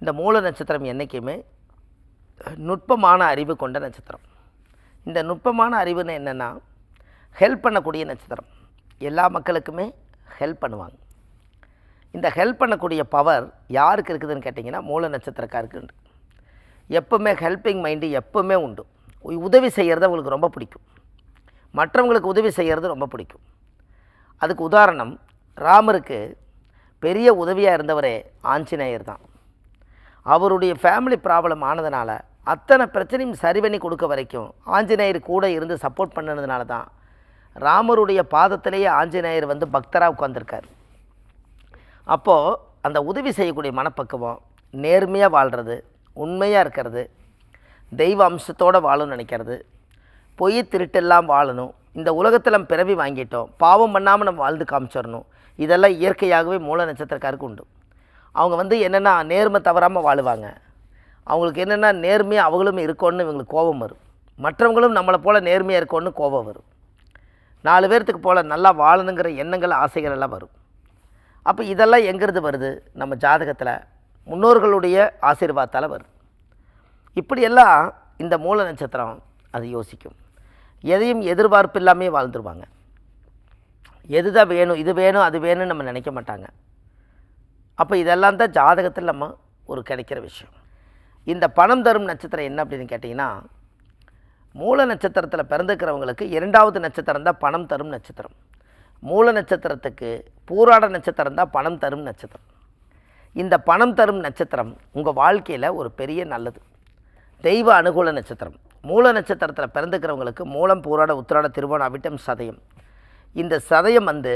இந்த மூல நட்சத்திரம் என்றைக்குமே நுட்பமான அறிவு கொண்ட நட்சத்திரம். இந்த நுட்பமான அறிவுன்னு என்னென்னா ஹெல்ப் பண்ணக்கூடிய நட்சத்திரம். எல்லா மக்களுக்குமே ஹெல்ப் பண்ணுவாங்க. இந்த ஹெல்ப் பண்ணக்கூடிய பவர் யாருக்கு இருக்குதுன்னு கேட்டிங்கன்னா மூல நட்சத்திரக்காருக்கு உண்டு. எப்பவுமே ஹெல்பிங் மைண்டு எப்பவுமே உண்டு. உதவி செய்கிறது அவங்களுக்கு ரொம்ப பிடிக்கும். மற்றவங்களுக்கு உதவி செய்கிறது ரொம்ப பிடிக்கும். அதுக்கு உதாரணம் ராமருக்கு பெரிய உதவியாக இருந்தவரே ஆஞ்சநேயர் தான். அவருடைய ஃபேமிலி ப்ராப்ளம் ஆனதுனால அத்தனை பிரச்சனையும் சரி பண்ணி கொடுக்க வரைக்கும் ஆஞ்சநேயர் கூட இருந்து சப்போர்ட் பண்ணதுனால தான் ராமருடைய பாதத்திலேயே ஆஞ்சநேயர் வந்து பக்தராக உட்காந்துருக்கார் அப்போது அந்த உதவி செய்யக்கூடிய மனப்பக்குவம் நேர்மையாக வாழ்கிறது உண்மையாக இருக்கிறது தெய்வ அம்சத்தோடு வாழணும்னு நினைக்கிறது பொய் திருட்டெல்லாம் வாழணும் இந்த உலகத்தில் பிறவி வாங்கிட்டோம் பாவம் பண்ணாமல் நம்ம வாழ்ந்து காமிச்சிடணும் இதெல்லாம் இயற்கையாகவே மூல நட்சத்திரக்காருக்கு உண்டு. அவங்க வந்து என்னென்னா நேர்மை தவறாமல் வாழுவாங்க. அவங்களுக்கு என்னென்னா நேர்மையாக அவங்களும் இருக்கோன்னு இவங்களுக்கு கோபம் வரும். மற்றவங்களும் நம்மளை போல் நேர்மையாக இருக்கோன்னு கோபம் வரும். நாலு பேர்த்துக்கு போல் நல்லா வாழணுங்கிற எண்ணங்கள் ஆசைகள் எல்லாம் வரும். அப்போ இதெல்லாம் எங்கேருந்து வருது? நம்ம ஜாதகத்தில் முன்னோர்களுடைய ஆசீர்வாதத்தால் வருது. இப்படியெல்லாம் இந்த மூல நட்சத்திரம் அது யோசிக்கும். எதையும் எதிர்பார்ப்பு இல்லாமே வாழ்ந்துருவாங்க. எது தான் வேணும் இது வேணும் அது வேணும்னு நம்ம நினைக்க மாட்டாங்க. அப்போ இதெல்லாம் தான் ஜாதகத்தில் நம்ம ஒரு கிடைக்கிற விஷயம். இந்த பணம் தரும் நட்சத்திரம் என்ன அப்படின்னு கேட்டிங்கன்னா மூல நட்சத்திரத்தில் பிறந்துக்கிறவங்களுக்கு இரண்டாவது நட்சத்திரம் தான் பணம் தரும் நட்சத்திரம். மூல நட்சத்திரத்துக்கு பூராட நட்சத்திரம் தான் பணம் தரும் நட்சத்திரம். இந்த பணம் தரும் நட்சத்திரம் உங்கள் வாழ்க்கையில் ஒரு பெரிய நல்லது. தெய்வ அனுகூல நட்சத்திரம். மூல நட்சத்திரத்தில் பிறந்துக்கிறவங்களுக்கு மூலம் பூராட உத்திராட திருவோணம் அவிட்டம் சதயம். இந்த சதயம் வந்து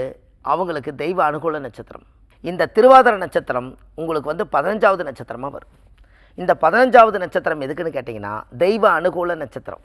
அவங்களுக்கு தெய்வ அனுகூல நட்சத்திரம். இந்த திருவாதிர நட்சத்திரம் உங்களுக்கு வந்து பதினஞ்சாவது நட்சத்திரமாக வரும். இந்த பதினஞ்சாவது நட்சத்திரம் எதுக்குன்னு கேட்டிங்கன்னா தெய்வ அனுகூல நட்சத்திரம்.